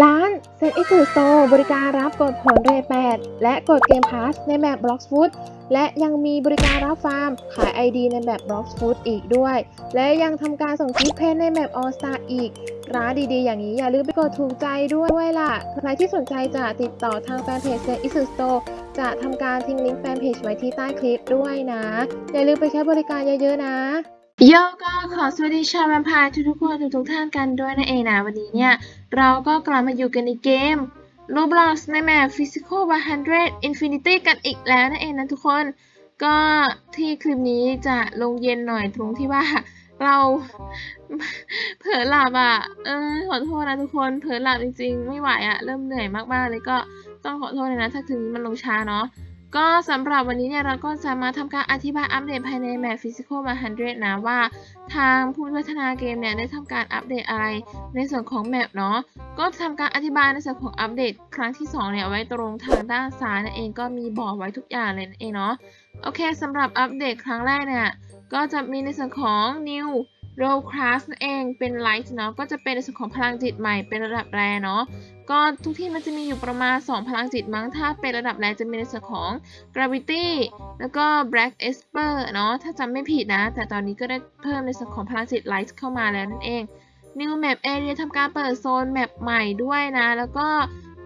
ร้านเซนอิสุโซบริการรับกดผลเรท8และกดเกมพาสในแบบ Bloxfoot และยังมีบริการรับฟาร์ม ขาย ID ในแบบ Bloxfoot อีกด้วย และยังทำการส่งคลิปเพนในแบบ All Star อีก ร้านดีๆ อย่างนี้อย่าลืมไปกดถูกใจด้วยด้วยล่ะ ใครที่สนใจจะติดต่อทางแฟนเพจเซนอิสุโซจะทำการทิ้งลิงก์แฟนเพจไว้ที่ใต้คลิปด้วยนะ อย่าลืมไปใช้บริการเยอะๆนะ โย ก็ขอสวัสดีชาวแวมไพร์ทุกๆคนทุกๆท่านกันด้วยนะเองนะวันนี้เนี่ย เราก็กลับมาอยู่กันในเกม Roblox ในแมป Physical 100 Infinity กันอีกแล้วนั่นเองนะทุกคน ก็ที่คลิปนี้จะลงเย็นหน่อยตรงที่ว่าเราเผลอหลับอะ เออขอโทษนะทุกคนเผลอหลับจริงๆ ไม่ไหวอะ เริ่มเหนื่อยมากๆเลยก็ต้องขอโทษเลยนะถ้าคลิปนี้มันลงช้าเนาะ ก็สำหรับวันนี้เนี่ยเราก็จะมาทำการอธิบายอัปเดตภายในแมป Physical 100นะว่า ทางผู้พัฒนาเกมเนี่ยได้ทำการอัปเดตอะไรในส่วนของแมปเนาะก็ทำการอธิบายในส่วนของอัปเดตครั้งที่2เนี่ยไว้ตรงทางด้านซ้ายนั่นเองก็มีบอกไว้ทุกอย่างเลยนั่นเองเนาะโอเคสำหรับอัปเดตครั้งแรกเนี่ยก็จะมีในส่วนของ New Roll Class นั่นเองเป็น Light เนาะก็จะเป็นในส่วนของพลังจิตใหม่เป็นระดับแรเนาะก็ทุกที่มันจะมีอยู่ประมาณ 2 พลังจิตมั้งถ้าเป็นระดับแรจะมีในส่วนของ Gravity แล้วก็ Black Esper เนาะถ้าจำไม่ผิดนะ แต่ตอนนี้ก็ได้เพิ่มในส่วนของพลังจิต Light เข้ามาแล้วนั่นเอง New Map Area ทำการเปิดโซนแมปใหม่ด้วยนะ แล้วก็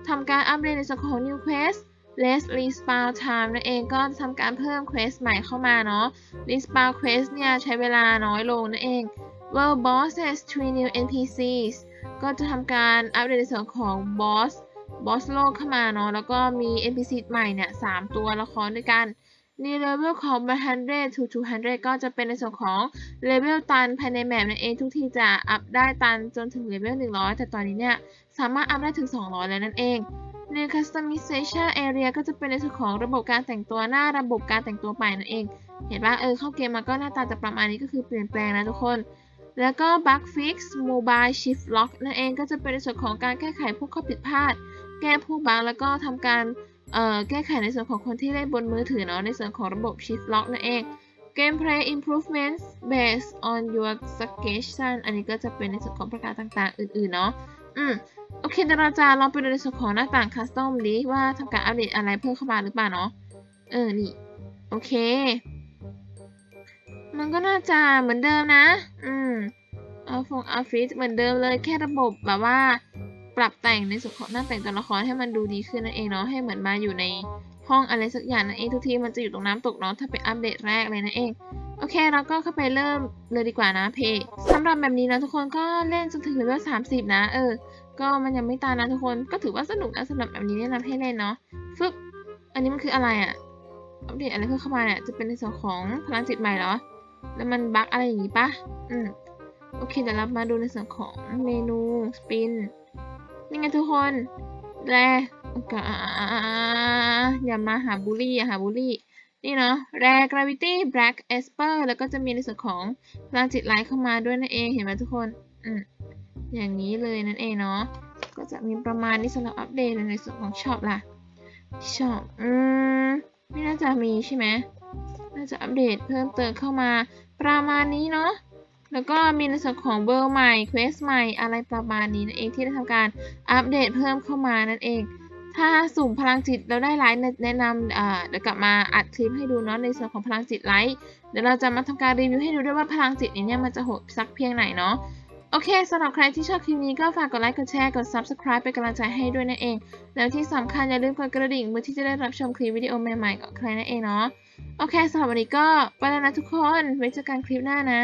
ทำการอัปเดตในส่วนของ New Quest Less Respawn Time นั่นเองก็ทำการเพิ่ม Quest ใหม่เข้ามาเนาะ Respawn Quest เนี่ยใช้เวลาน้อยลงนั่นเอง World Boss has three new NPCs ก็จะทำการอัปเดตในส่วนของ Boss Boss โลกเข้ามาเนาะแล้วก็มี NPC ใหม่เนี่ย3ตัวละครด้วยกัน New Level ของ 100 to 200 ก็จะเป็นในส่วนของเลเวลตันภายในแมปนั่นเองทุกทีจะอัพได้ตันจนถึงเลเวล100 แต่ตอนนี้เนี่ยสามารถอัพได้ถึง 200 แล้วนั่นเอง New Customization Area ก็จะเป็นในส่วนของระบบการแต่งตัวหน้าระบบการแต่งตัวใหม่นั่นเอง เห็นว่าเออเข้าเกมมาก็หน้าตาจะประมาณนี้ก็คือเปลี่ยนแปลงนะทุกคน แล้วก็ Bug Fix Mobile Shift Lock นั่นเองก็จะเป็นในส่วนของการแก้ไขพวกข้อผิดพลาด แก้พวกบั๊กแล้วก็ทำการเอ่อแก้ไขในส่วนของคนที่เล่นบนมือถือเนาะในส่วนของระบบ Shift Lock นั่นเอง Gameplay Improvements based on your suggestion อันนี้ก็จะเป็นในส่วนของประกาศต่างๆ อื่นๆ เนาะ อืมโอเคเดี๋ยวเราจะลองไปดูในส่วนของหน้าต่าง Custom ดีว่าทำการอัปเดตอะไรเพิ่มเข้ามาหรือเปล่าเนาะเออนี่ โอเค มันก็น่าจะเหมือนเดิมนะ อืมเอาฟงเอาฟิสเหมือนเดิมเลยแค่ระบบแบบว่า ปรับแต่งในส่วนของหน้าแต่งตัวละครให้มันดูดีขึ้นนั่นเองเนาะให้เหมือนมาอยู่ในห้องอะไรสักอย่างนั่นเองทุกทีมันจะอยู่ตรงน้ำตกเนาะถ้าเป็นอัปเดตแรกเลยนั่นเอง โอเคเราก็เข้าไปเริ่มเลยดีกว่านะเพย์สำหรับแบบนี้นะทุกคนก็เล่นจนถึงเลเวล30นะ เออ ก็มันยังไม่ตายนะทุกคนก็ถือว่าสนุกนะสำหรับแบบนี้แนะนำให้เล่นเนาะฟึบอันนี้มันคืออะไรอะอัปเดตอะไรเพิ่มเข้ามาเนี่ยจะเป็นในส่วนของพลังจิตใหม่เหรอ แล้วมันบั๊กอะไรอย่างงี้ปะอืมโอเคเดี๋ยวเรามาดูในส่วนของเมนูสปินนี่ไงทุกคนแรกอย่ามาหาบูลลี่อย่าหาบูลลี่ นี่เนาะแร gravity black esper แล้วก็จะมีในส่วนของพลังจิตไลท์เข้ามาด้วยนั่นเองเห็นไหมทุกคนอืมอย่างนี้เลยนั่นเองเนาะก็จะมีประมาณนี้สำหรับอัปเดตในส่วนของช็อปล่ะช็อปอืมไม่น่าจะมีใช่ไหมน่าจะอัปเดตเพิ่มเติมเข้ามาประมาณนี้เนาะแล้วก็มีในส่วนของเบอร์ใหม่เควสใหม่อะไรประมาณนี้นั่นเองที่ได้ทำการอัปเดตเพิ่มเข้ามานั่นเอง ถ้าสุ่มพลังจิตเราได้ไลท์แนะนำอ่าเดี๋ยวกลับมาอัดคลิปให้ดูเนาะในส่วนของพลังจิตไลท์เดี๋ยวเราจะมาทำการรีวิวให้ดูด้วยว่าพลังจิตนี้เนี่ยมันจะโหดสักเพียงไหนเนาะโอเคสำหรับใครที่ชอบคลิปนี้ก็ฝากกดไลค์กดแชร์กด subscribe เป็นกำลังใจให้ด้วยนั่นเอง แล้วที่สำคัญอย่าลืมกดกระดิ่งเพื่อที่จะได้รับชมคลิปวิดีโอใหม่ๆกับใครนั่นเองเนาะโอเคสำหรับวันนี้ก็ไปแล้วนะทุกคนไว้เจอกันคลิปหน้านะ